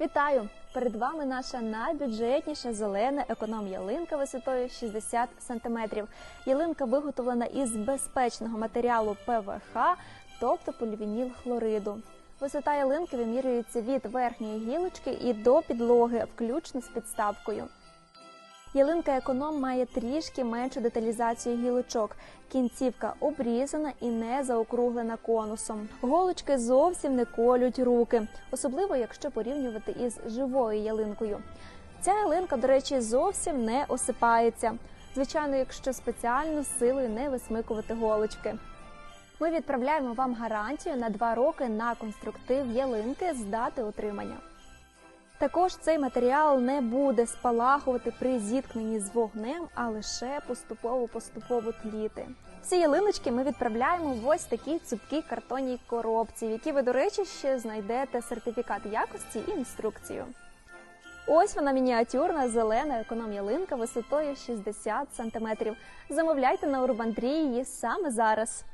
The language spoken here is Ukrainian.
Вітаю! Перед вами наша найбюджетніша зелена економ ялинка висотою 60 см. Ялинка виготовлена із безпечного матеріалу ПВХ, тобто полівініл хлориду. Висота ялинки вимірюється від верхньої гілочки і до підлоги, включно з підставкою. Ялинка економ має трішки меншу деталізацію гілочок. Кінцівка обрізана і не заокруглена конусом. Голочки зовсім не колють руки, особливо якщо порівнювати із живою ялинкою. Ця ялинка, до речі, зовсім не осипається. Звичайно, якщо спеціально силою не висмикувати голочки. Ми відправляємо вам гарантію на 2 роки на конструктив ялинки з дати отримання. Також цей матеріал не буде спалахувати при зіткненні з вогнем, а лише поступово-поступово тліти. Всі ялиночки ми відправляємо в ось такій цупкій картонній коробці, в якій ви, до речі, ще знайдете сертифікат якості і інструкцію. Ось вона мініатюрна зелена економ-ялинка висотою 60 см. Замовляйте на Урбандрі її саме зараз.